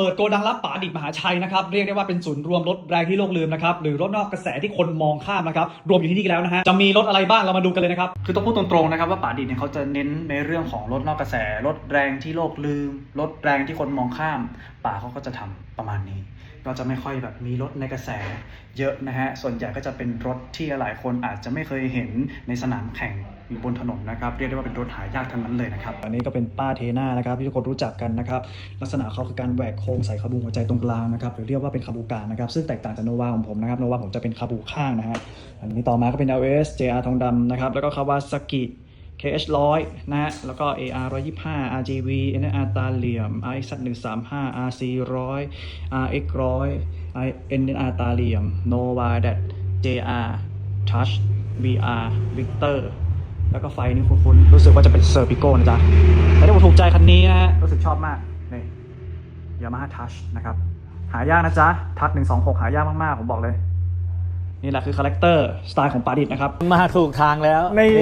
เปิดโกดังรับป๋าดิบมหาชัยนะครับเรียกได้ว่าเป็นศูนย์รวมรถแรงที่โลกลืมนะครับหรือรถนอกกระแสที่คนมองข้ามนะครับรวมอยู่ที่นี่กันแล้วนะฮะจะมีรถอะไรบ้างเรามาดูกันเลยนะครับคือต้องพูดตรงๆนะครับว่าป๋าดิบเนี่ยเขาจะเน้นในเรื่องของรถนอกกระแส รถแรงที่โลกลืม รถแรงที่คนมองข้ามป๋าเขาก็จะทำประมาณนี้ ก็จะไม่ค่อยแบบมีรถในกระแสเยอะนะฮะส่วนใหญ่ก็จะเป็นรถที่หลายคนอาจจะไม่เคยเห็นในสนามแข่งหรือบนถนนนะครับเรียกได้ว่าเป็นรถหายากทั้งนั้นเลยนะครับอันนี้ก็เป็นป้าเทน่านะครับที่ทุกคนรู้จักกันนะครับลักษณะเขาคือการแหวกโค้งใส่คาบูหัวใจตรงกลางนะครับหรือเรียกว่าเป็นคาบูกางนะครับซึ่งแตกต่างจากโนวาของผมนะครับโนวาผมจะเป็นคาบูข้างนะฮะอันนี้ต่อมาก็เป็น LS JR ทองดำนะครับแล้วก็คาวาซากิ KH 100 นะฮะแล้วก็ AR 125 RGV NR ตาเหลี่ยม RX 135 RC 100 RX 100 NR ตาเหลี่ยม Nova Dat JR Touch VR Victor แล้วก็ไฟนี่คุ้นๆรู้สึกว่าจะเป็นเซอร์ปิโก้นะจ๊ะแต่ที่ผมถูกใจคันนี้นะฮะรู้สึกชอบมากนี่ Yamaha Touch นะครับ หายากนะจ๊ะ ทัช126หายากมาก ๆ ผมบอกเลย นี่แหละคือคาแรคเตอร์ สไตล์ของปาดิดนะครับ มาถูกทางแล้ว นี่